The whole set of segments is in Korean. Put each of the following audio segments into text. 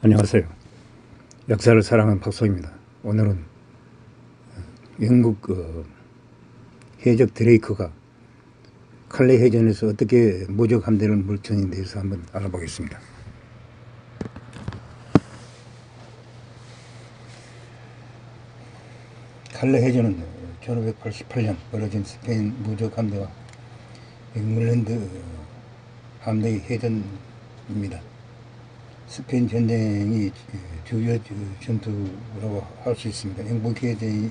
안녕하세요. 역사를 사랑하는 박소입니다. 오늘은 영국 그 해적 드레이크가 칼레 해전에서 어떻게 무적 함대를 물천에 대해서 한번 알아보겠습니다. 칼레 해전은 1588년 벌어진 스페인 무적 함대와 잉글랜드 함대의 해전입니다. 스페인 전쟁이 주요 전투라고 할 수 있습니다. 영국 해적이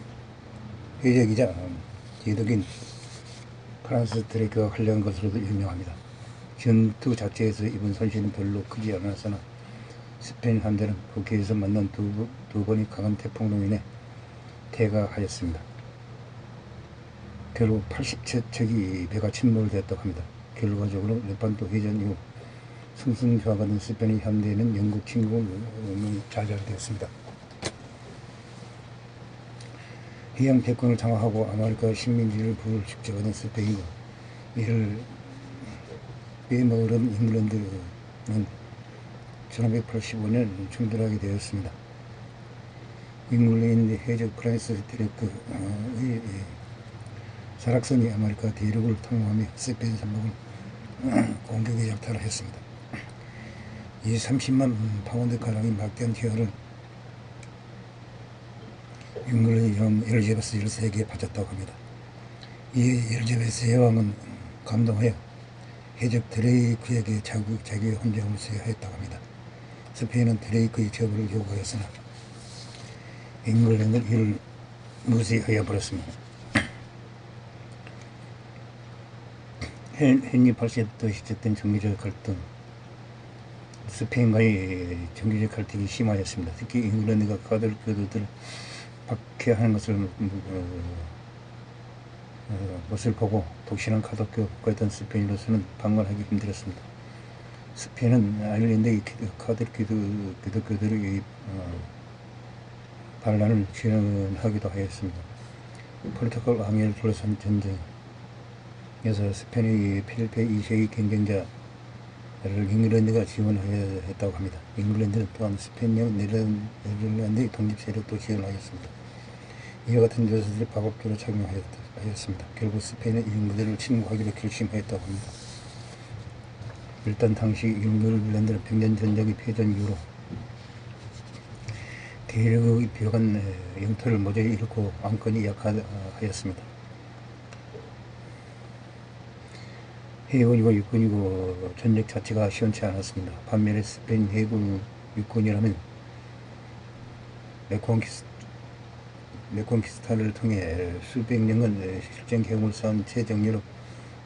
해적이자 제독인 프랑스 드레이크가 관련 것으로도 유명합니다. 전투 자체에서 입은 손실은 별로 크지 않았으나 스페인 함대는 북해에서 만난 두, 두 번의 강한 태풍으로 인해 퇴가하였습니다. 결국 80척이 배가 침몰되었다고 합니다. 결과적으로 레판토 해전 이후 승승좌가 된 스페인 현대에는 영국 침공이 좌절되었습니다. 해양 대권을 장악하고 아메리카 식민지를 부를 축제가 된 스페인과 이를 빼먹으려는 잉글랜드는 1585년 충돌하게 되었습니다. 잉글랜드 해적 프랑스 드레크의 사락선이 아메리카 대륙을 통과하며 스페인 삼국을 공격에 약탈을 했습니다. 이 30만 파운드 가량의 막대한 티어를 잉글랜드 여왕 엘리자베스 1세에게 바쳤다고 합니다. 이 엘리자베스 여왕은 감동하여 해적 드레이크에게 자기, 자기의 혼종을 수여했다고 합니다. 스페인은 드레이크의 처벌을 요구하였으나 잉글랜드는 이를 무시하여 버렸습니다. 헨리 8세 때 시작된 정기적 갈등 스페인과의 정기적 갈등이 심화했습니다. 특히 잉글랜드가 카톨릭교도들을 박해하는 것을 어, 어, 것을 보고 독실한 카톨교 국가였던 스페인으로서는 방관하기 힘들었습니다. 스페인은 아일랜드의 카톨릭 기독교들의 어, 반란을 지원하기도 하였습니다. 포르투갈 왕위를 둘러싼 전쟁에서 스페인의 필리페 2세의 경쟁자 를 잉글랜드가 지원했다고 합니다. 잉글랜드는 또한 스페인령 네덜란드의 독립 세력도 지원하였습니다. 이와 같은 요소들이 박업교로 작용하였습니다. 결국 스페인은 잉글랜드를 침공하기로 결심하였다고 합니다. 일단 당시 잉글랜드는 백년 전쟁의 패전 이후로 대륙의 벽한 영토를 모조리 잃고 왕권이 약화하였습니다. 해군이고 육군이고 전력 자체가 시원치 않았습니다. 반면에 스페인 해군 육군이라면 메콘키스, 메콘키스타를 통해 수백 년간 실전 경험을 쌓은 최정예로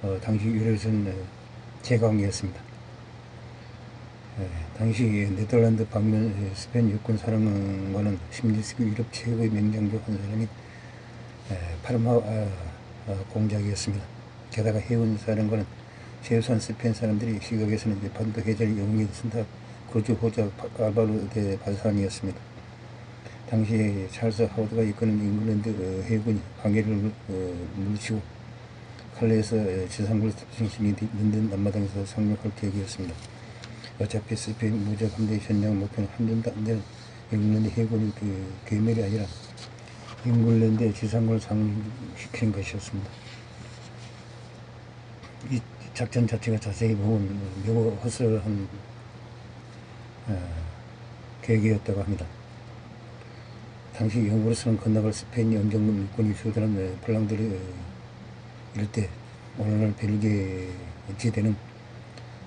어, 당시 유럽에서는 제강이었습니다. 예, 당시 네덜란드 방면 스페인 육군 사령관은 16세기 유럽 최고의 명장교 한 사람이 예, 파르마 아, 아, 공작이었습니다. 게다가 해군 사령관은 최소한 스페인 사람들이 시각에서는 이제 반도 해전의 영웅이 쓴다 거주 호자 알바로 대 발상이었습니다. 당시 찰스 하우드가 이끄는 잉글랜드 어, 해군이 방해를 어, 물리치고 칼레에서 지상군 중심이 있는 남마당에서 상륙할 계획이었습니다. 어차피 스페인 무적 함대 전쟁 목표는 한점도 안 되는 잉글랜드 해군이 그 괴멸이 아니라 잉글랜드의 지상군을 상륙시키는 것이었습니다. 이 작전 자체가 자세히 보면 매우 허술한 어, 계획이었다고 합니다. 당시 영국으로서는 건너갈 스페인 영경군 일꾼이 블랑들이 어, 이럴 때 오늘날 벨기에 지대는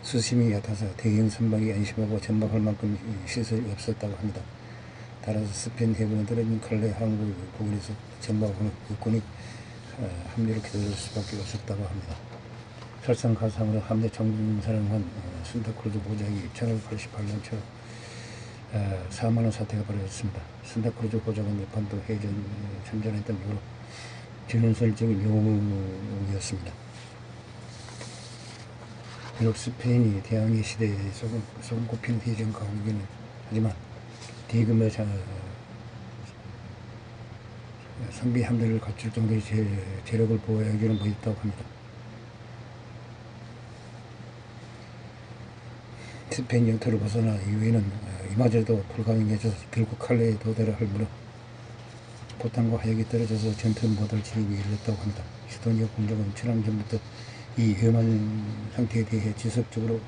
수심이 얕아서 대형 선박이 안심하고 전박할 만큼 시설이 없었다고 합니다. 따라서 스페인 해군은 떨어진 칼레 항구 부근에서 전박하는 일꾼이 어, 합류를 기다릴 수밖에 없었다고 합니다. 설상가상으로 함대 정군사령관 어, 순다크루즈 보장이 1588년 초 어, 사망한 사태가 벌어졌습니다. 순다크루즈 보장은 네판도 해전 참전했던 이후로 진원설적인 영웅이었습니다. 비록 스페인이 대항해 시대에 소금꼽힌 해전 강국이는 하지만 대규모 자, 상비 함대를 갖출 정도의 재, 재력을 보호하기는 못했다고 합니다. 스페인 영토를 벗어나 이후에는 이마저도 불가능해져서 결국 칼레에 도달을 할 무렵 포탄과 화약이 떨어져서 전투 모델 지역에 이르렀다고 합니다. 시도니아 공정은 천년 전부터 이 위험한 상태에 대해 지속적으로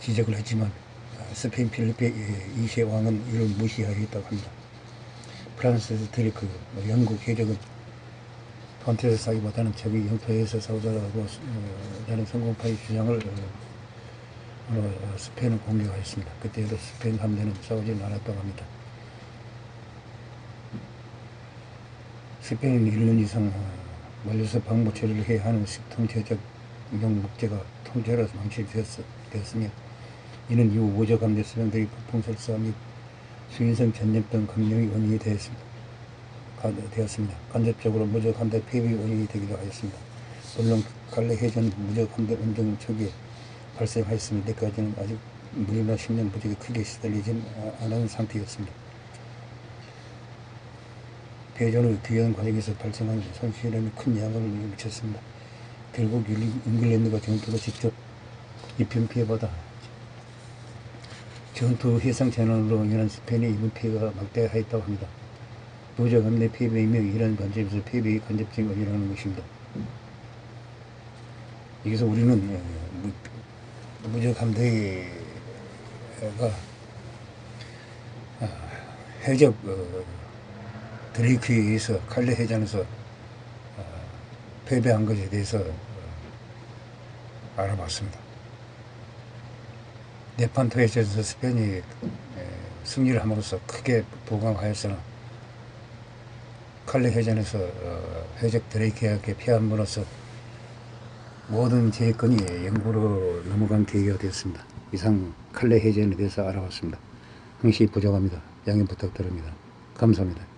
지적을 했지만 아, 스페인 필리페 2세 왕은 이를 무시하였다고 합니다. 프랑스 드리크 영국 해적은 폰테스 사기보다는 적이 영토에서 싸우자라고 어, 라는 성공파의 주장을 어, 어, 스페인을 공격하였습니다. 그때에도 스페인 함대는 싸우지 않았다고 합니다. 스페인은 1년 이상 어, 멀리서 방모 처리를 해야 하는 통제적 용 목재가 통제로 망치되었으며 이는 이후 우적 함대 수병들이 폭풍설사 및 수인성 전쟁 등 감명의 원인이 되었습니다. 가- 되었습니다. 간접적으로 무적 함대 폐비 원인이 되기도 하였습니다. 물론 갈래 해전 무적 함대 운동 초기에 발생하였으며 이때까지는 아직 물이나 식량 부족에 크게 시달리진 아- 않은 상태였습니다. 배전의 귀한 과정에서 발생한 손실에는 큰 영향을 미쳤습니다. 결국 일- 잉글랜드가 전투로 직접 입힌 피해보다 전투 해상 재난으로 인한 스페인의 입은 피해가 막대하였다고 합니다. 무적 함대 폐비이며 이런 관점에서 폐비의 간접적인 원인이라는 것입니다. 여기서 우리는 어, 무- 무적 함대가 아, 해적 어, 드레이크에 의해서 칼레 해전에서 어, 패배한 것에 대해서 어, 알아봤습니다. 네판 토에서 스페인이 에, 승리를 함으로써 크게 보강하였으나 칼레 해전에서 어, 해적 드레이크에게 피함으로써 모든 재건이 영구로 넘어간 계기가 되었습니다. 이상 칼레 해전에 대해서 알아봤습니다. 항시 부족합니다. 양해 부탁드립니다. 감사합니다.